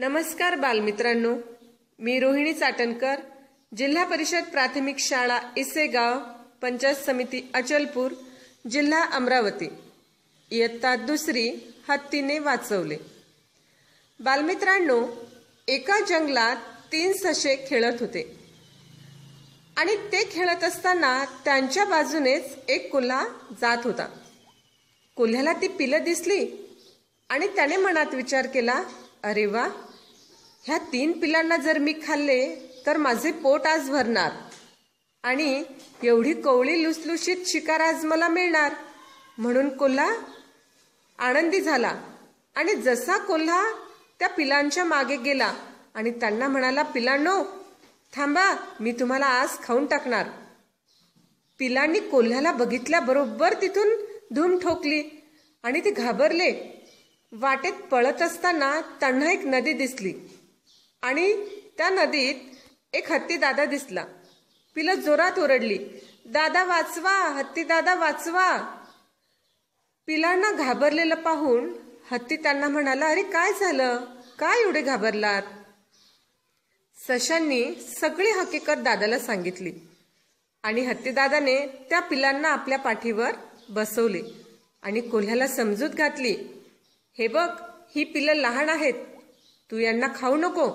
नमस्कार बालमित्रांनो. मी रोहिणी चाटणकर जिल्हा परिषद प्राथमिक शाळा इसेगाव पंचायत समिती अचलपूर जिल्हा अमरावती. इयत्ता दुसरी हत्तीने वाचवले. बालमित्रांनो एका जंगलात तीन सशे खेळत होते. आणि ते खेळत असताना त्यांच्या बाजूनेच एक कोल्हा जात होता. कोल्ह्याला ती पिलं दिसली आणि त्याने मनात विचार केला अरे वा ह्या तीन पिलांना जर मी खाल्ले तर माझे पोट आज भरणार. आणि एवढी कवळी लुसलुशीत शिकार आज मला मिळणार. म्हणून कोल्हा आनंदी झाला. आणि जसा कोल्हा त्या पिलांच्या मागे गेला आणि त्यांना म्हणाला पिलांनो थांबा मी तुम्हाला आज खाऊन टाकणार. पिलांनी कोल्ह्याला बघितल्याबरोबर तिथून धूम ठोकली आणि ते घाबरले. वाटेत पळत असताना त्यांना एक नदी दिसली. आणि त्या नदीत एक हत्ती दादा दिसला. पिलं जोरात ओरडली दादा वाचवा हत्ती दादा वाचवा. पिलांना घाबरलेलं पाहून हत्ती त्यांना म्हणाला अरे काय झालं? काय एवढे घाबरलात? सशांनी सगळी हकीकत दादाला सांगितली आणि हत्तीदादाने त्या पिलांना आपल्या पाठीवर बसवले आणि कोल्ह्याला समजूत घातली हे बघ ही पिलं लहान आहेत तू यांना खाऊ नको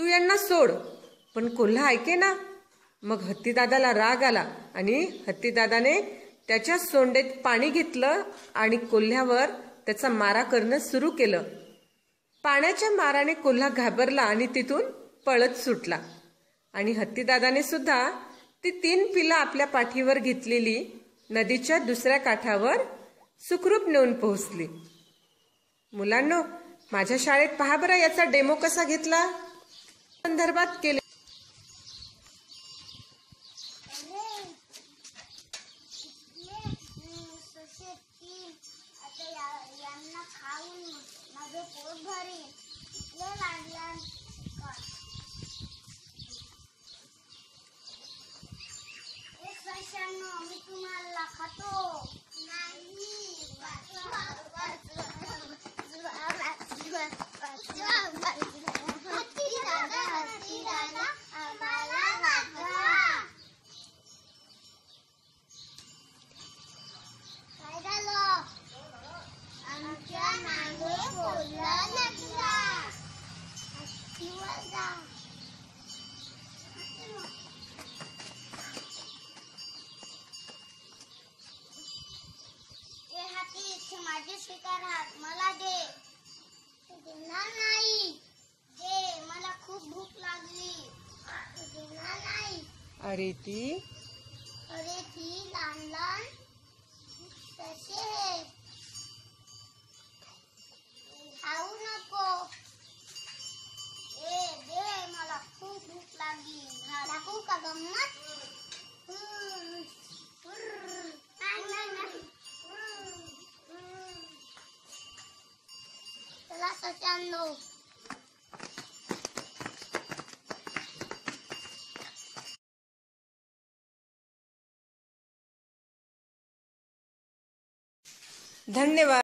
तू यांना सोड. पण कोल्हा ऐके ना. मग हत्तीदादाला राग आला आणि हत्तीदादाने त्याच्या सोंडेत पाणी घेतलं आणि कोल्ह्यावर त्याचा मारा करणं सुरू केलं. पाण्याच्या माराने कोल्हा घाबरला आणि तिथून पळत सुटला. आणि हत्तीदादाने सुद्धा ती तीन पिलं आपल्या पाठीवर घेतलेली नदीच्या दुसऱ्या काठावर सुखरूप नेऊन पोहोचली. मुलांनो माझ्या शाळेत पहा बरं याचा डेमो कसा घेतला? संदर्भात केले. यांना खाऊन माझं पोट भरेल इथलं माझे शिकार हात मला दे। देणार नाही। दे मला खूप भूक लागली। देणार नाही। अरे ती? अरे ती लहान लहान। कसे आहेत खाऊ नको। चला सशांनो धन्यवाद.